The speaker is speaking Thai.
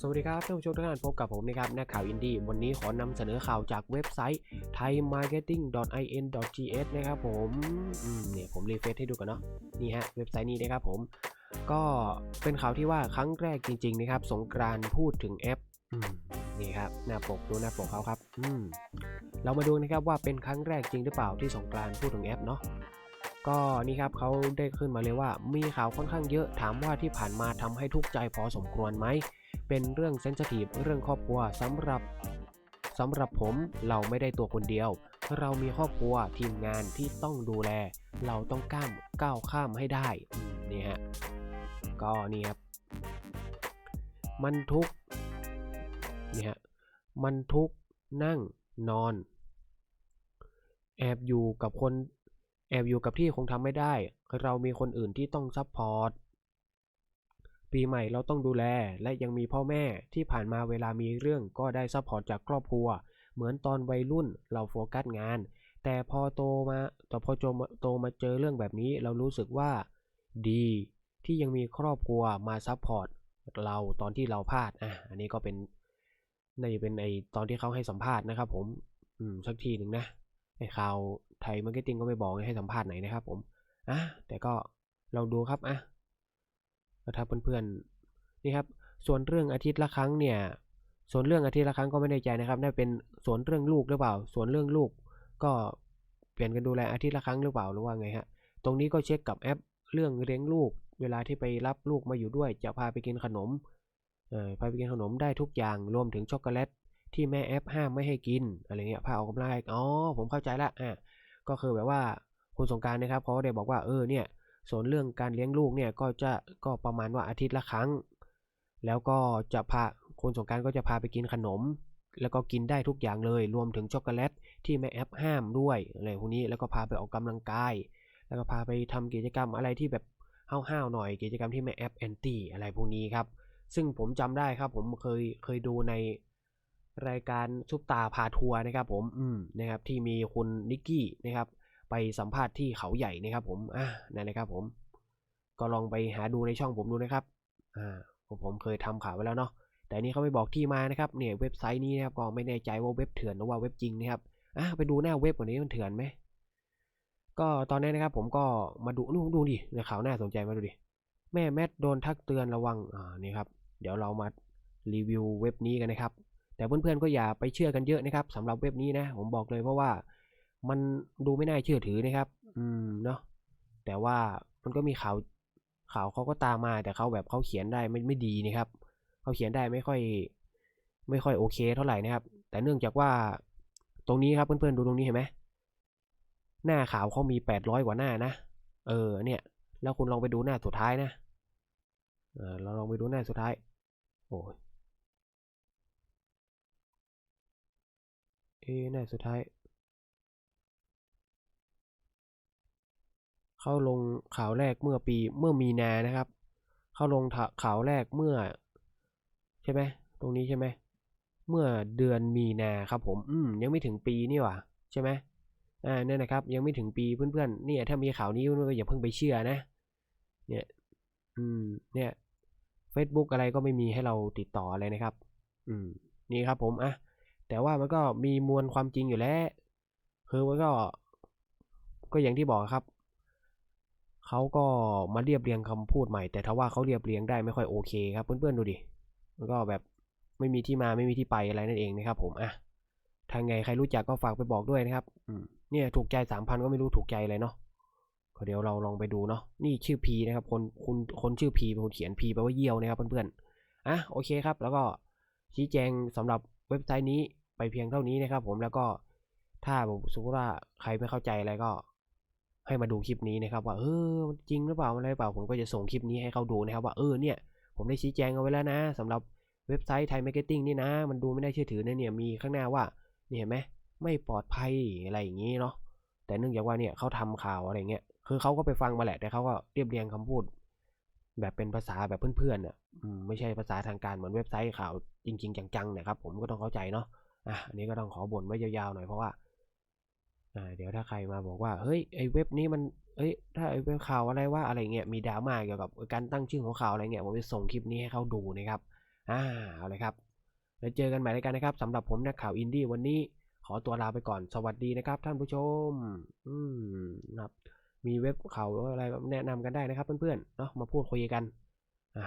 สวัสดีครับท่านผู้ชมทุกท่านพบกับผมนะครับนักข่าวอินดี้วันนี้ขอนำเสนอข่าวจากเว็บไซต์ thaimarketing.in.th นะครับผมมเนี่ยผมรีเฟซให้ดูกันเนาะนี่ฮะเว็บไซต์นี้นะครับผมก็เป็นข่าวที่ว่าครั้งแรกจริงๆนะครับสงกรานพูดถึงแอปนี่ครับหน้าปกดูหน้าปกเขาครับอืมเรามาดูนะครับว่าเป็นครั้งแรกจริงหรือเปล่าที่สงกรานพูดถึงแอปเนาะก็นี่ครับเขาได้ขึ้นมาเลยว่ามีข่าวค่อนข้างเยอะถามว่าที่ผ่านมาทำให้ทุกใจพอสมควรไหม เป็นเรื่องเซน i ทีฟเรื่องครอบครัวสำหรับสำหรับผมเราไม่ได้ตัวคนเดียว เรามีครอบครัวทีมงานที่ต้องดูแล เราต้องก้ามก้าวข้ามให้ได้นี่ฮะก็นี่ครับมันทุกนี่ฮะมันทุกนั่งนอน แอบอยู่กับคน แอบอยู่กับที่คงทำไม่ได้ เรามีคนอื่นที่ต้องซัพพอร์ต ปีใหม่เราต้องดูแล และยังมีพ่อแม่ที่ผ่านมาเวลามีเรื่องก็ได้ซัพพอร์ตจากครอบครัว เหมือนตอนวัยรุ่นเราโฟกัสงาน แต่พอโตมาแต่พอโตมาโตมาเจอเรื่องแบบนี้ เรารู้สึกว่า ดีที่ยังมีครอบครัวมาซัพพอร์ตเราตอนที่เราพลาดอะอันนี้ก็เป็นในเป็นไอตอนที่เขาให้สัมภาษณ์นะครับผมอืมสักทีหนึ่งนะไอข่าวไทยมาร์เก็ตติ้งก็ไม่บอกให้สัมภาษณ์ไหนนะครับผมอะแต่ก็ลองดูครับอะ ถ้าเพื่อนๆนี่ครับส่วนเรื่องอาทิตย์ละครั้งเนี่ยส่วนเรื่องอาทิตย์ละครั้งก็ไม่แน่ใจนะครับน่าเป็นส่วนเรื่องลูกหรือเปล่า ส่วนเรื่องลูกก็เปลี่ยนกันดูแลอาทิตย์ละครั้งหรือเปล่าหรือว่าไงฮะตรงนี้ก็เช็คกับแอปเรื่องเลี้ยงลูก เวลาที่ไปรับลูกมาอยู่ด้วย จะพาไปกินขนมพาไปกินขนมได้ทุกอย่างรวมถึงช็อกโกแลตที่แม่แอปห้ามไม่ให้กินอะไรเงี้ยพาออกกำลังกายอ๋อผมเข้าใจละอะก็คือแบบว่าคุณสงการนะครับเขาได้บอกว่าเออเนี่ย ส่วนเรื่องการเลี้ยงลูกเนี่ยก็จะก็ประมาณว่าอาทิตย์ละครั้ง แล้วก็จะพาคนสงการก็จะพาไปกินขนม แล้วก็กินได้ทุกอย่างเลย รวมถึงช็อกโกแลตที่แม่แอปห้ามด้วยอะไรพวกนี้แล้วก็พาไปออกกำลังกาย แล้วก็พาไปทำกิจกรรมอะไรที่แบบห้าวๆหน่อยกิจกรรมที่แม่แอปแอนตี้อะไรพวกนี้ครับซึ่งผมจำได้ครับ ผมเคยเคยดูในรายการซุปตาพาทัวร์นะครับ ผมอืมนะครับที่มีคุณนิกกี้นะครับ ไปสัมภาษณ์ที่เขาใหญ่นะครับผมอ่านั่นเลยครับผมก็ลองไปหาดูในช่องผมดูนะครับอ่าผมเคยทำข่าวไว้แล้วเนาะแต่นี่เขาไม่บอกที่มานะครับเนี่ยเว็บไซต์นี้นะครับก็ไม่แน่ใจว่าเว็บเถื่อนหรือว่าเว็บจริงนะครับอ่าไปดูหน้าเว็บวันนี้มันเถื่อนไหมก็ตอนนี้นะครับผมก็มาดูนู่นดูดิในข่าวน่าสนใจมาดูดิแม่แมทโดนทักเตือนระวังอ่านี่ครับเดี๋ยวเรามารีวิวเว็บนี้กันนะครับ แต่เพื่อนๆก็อย่าไปเชื่อกันเยอะนะครับสำหรับเว็บนี้นะผมบอกเลยเพราะว่า มันดูไม่น่าเชื่อถือนะครับ อืมเนาะแต่ว่ามันก็มีข่าวข่าวเขาก็ตามมา แต่เขาแบบเขาเขียนได้ไม่ไม่ดีนะครับเขาเขียนได้ไม่ค่อย ไม่ค่อยโอเค เท่าไหร่นะครับ แต่เนื่องจากว่าตรงนี้ครับเพื่อนๆดูตรงนี้เห็นไหมหน้าข่าวเขามีแปดร้อยกว่าหน้านะเออ เนี่ย แล้วคุณลองไปดูหน้าสุดท้ายนะเออเราลองไปดูหน้าสุดท้าย โอ้ยเอ๊ะหน้าสุดท้าย เข้าลงข่าวแรกเมื่อปีเมื่อมีนานะครับ เข้าลงข่าวแรกเมื่อ ใช่ไหมตรงนี้ใช่ไหมเมื่อเดือนมีนาครับผมอืมยังไม่ถึงปีนี่หว่าใช่ไหมอ่าเนี่ยนะครับ ยังไม่ถึงปีเพื่อนๆเนี่ยถ้ามีข่าวนี้เพื่อนๆก็อย่าเพิ่งไปเชื่อนะ เนี่ย อืม เนี่ย Facebook อะไรก็ไม่มีให้เราติดต่ออะไรนะครับ อืม นี่ครับผมอะแต่ว่ามันก็มีมวลความจริงอยู่แล้วคือมันก็ ก็อย่างที่บอกครับ เขาก็มาเรียบเรียงคำพูดใหม่ แต่ถ้าว่าเขาเรียบเรียงได้ไม่ค่อยโอเคครับเพื่อนๆดูดิมันก็แบบไม่มีที่มาไม่มีที่ไปอะไรนั่นเองนะครับผมอะทางไงใครรู้จักก็ฝากไปบอกด้วยนะครับอืมเนี่ยถูกใจสามพันก็ไม่รู้ถูกใจอะไรเนาะก็เดี๋ยวเราลองไปดูเนาะนี่ชื่อพีนะครับคนคุณคนชื่อพีเป็นคนเขียนพีแปลว่าเยี่ยวนะครับเพื่อนๆอะโอเคครับ แล้วก็ชี้แจงสำหรับเว็บไซต์นี้ไปเพียงเท่านี้นะครับผมแล้วก็ถ้าสมมติว่าใครไม่เข้าใจอะไรก็ ให้มาดูคลิปนี้นะครับว่าเออจริงหรือเปล่าอะไรหรือเปล่าผมก็จะส่งคลิปนี้ให้เขาดูนะครับว่าเออเนี่ยผมได้ชี้แจงเอาไว้แล้วนะสำหรับเว็บไซต์ไทยมาร์เก็ตติ้งนี่นะ มันดูไม่ได้เชื่อถือนะเนี่ยมีข้างหน้าว่าเนี่ยเห็นไหมไม่ปลอดภัยอะไรอย่างนี้เนาะแต่เนื่องจากว่าเนี่ยเขาทำข่าวอะไรเงี้ยคือเขาก็ไปฟังมาแหละแต่เขาก็เรียบเรียงคำพูด แบบเป็นภาษาแบบเพื่อนๆอะไม่ใช่ภาษาทางการเหมือนเว็บไซต์ข่าวจริง ๆ จังๆนะครับผมก็ต้องเข้าใจเนาะอะอันนี้ก็ต้องขอบ่นไว้ยาวๆหน่อยเพราะว่า เดี๋ยวถ้าใครมาบอกว่า เฮ้ย ไอเว็บนี้มันเฮ้ย ถ้าไอเว็บข่าวอะไรว่าอะไรเงี้ย มีดราม่าเกี่ยวกับการตั้งชื่อของข่าวอะไรเงี้ย ผมจะส่งคลิปนี้ให้เขาดูนะครับ อ่า เอาเลยครับ แล้วเจอกันใหม่ในกันนะครับสำหรับผมนักข่าวอินดี้วันนี้ ขอตัวลาไปก่อน สวัสดีนะครับท่านผู้ชม อืมนะครับ มีเว็บข่าวอะไรแนะนำกันได้นะครับเพื่อนๆ เนาะมาพูดคุยกัน อะ